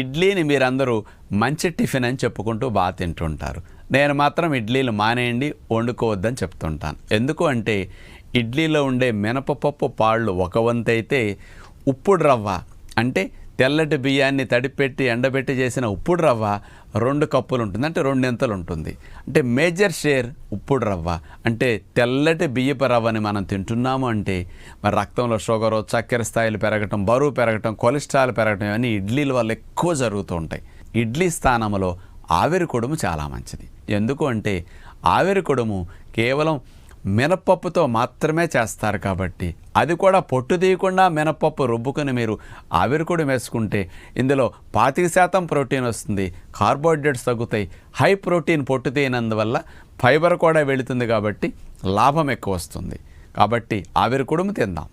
ఇడ్లీని మీరందరూ మంచి టిఫిన్ అని చెప్పుకుంటూ బాగా తింటుంటారు. నేను మాత్రం ఇడ్లీలు మానేయండి వండుకోవద్దని చెప్తుంటాను. ఎందుకు అంటే ఇడ్లీలో ఉండే మినపపప్పు పాళ్ళు ఒక వంతైతే ఉప్పుడు రవ్వ. అంటే తెల్లటి బియ్యాన్ని తడిపెట్టి ఎండబెట్టి చేసిన ఉప్పుడు రవ్వ రెండు కప్పులు ఉంటుంది అంటే రెండింతలు ఉంటుంది అంటే మేజర్ షేర్ ఉప్పుడు రవ్వ. అంటే తెల్లటి బియ్యపు రవ్వని మనం తింటున్నాము అంటే మరి రక్తంలో షుగరు చక్కెర స్థాయిలు పెరగటం బరువు పెరగటం కొలెస్ట్రాల్ పెరగటం ఇవన్నీ ఇడ్లీల వల్ల ఎక్కువ జరుగుతూ ఉంటాయి. ఇడ్లీ స్థానంలో ఆవిరి కొడుము చాలా మంచిది. ఎందుకు అంటే ఆవిరి కొడుము కేవలం మినపప్పుతో మాత్రమే చేస్తారు కాబట్టి అది కూడా పొట్టు తీయకుండా మినపప్పు రుబ్బుకొని మీరు ఆవిరికుడు వేసుకుంటే ఇందులో పాతిక శాతం ప్రోటీన్ వస్తుంది. కార్బోహైడ్రేట్స్ తగ్గుతాయి. హై ప్రోటీన్ పొట్టు తీయనందువల్ల ఫైబర్ కూడా వెళుతుంది కాబట్టి లాభం ఎక్కువ వస్తుంది. కాబట్టి ఆవిరి కుడుము తిందాం.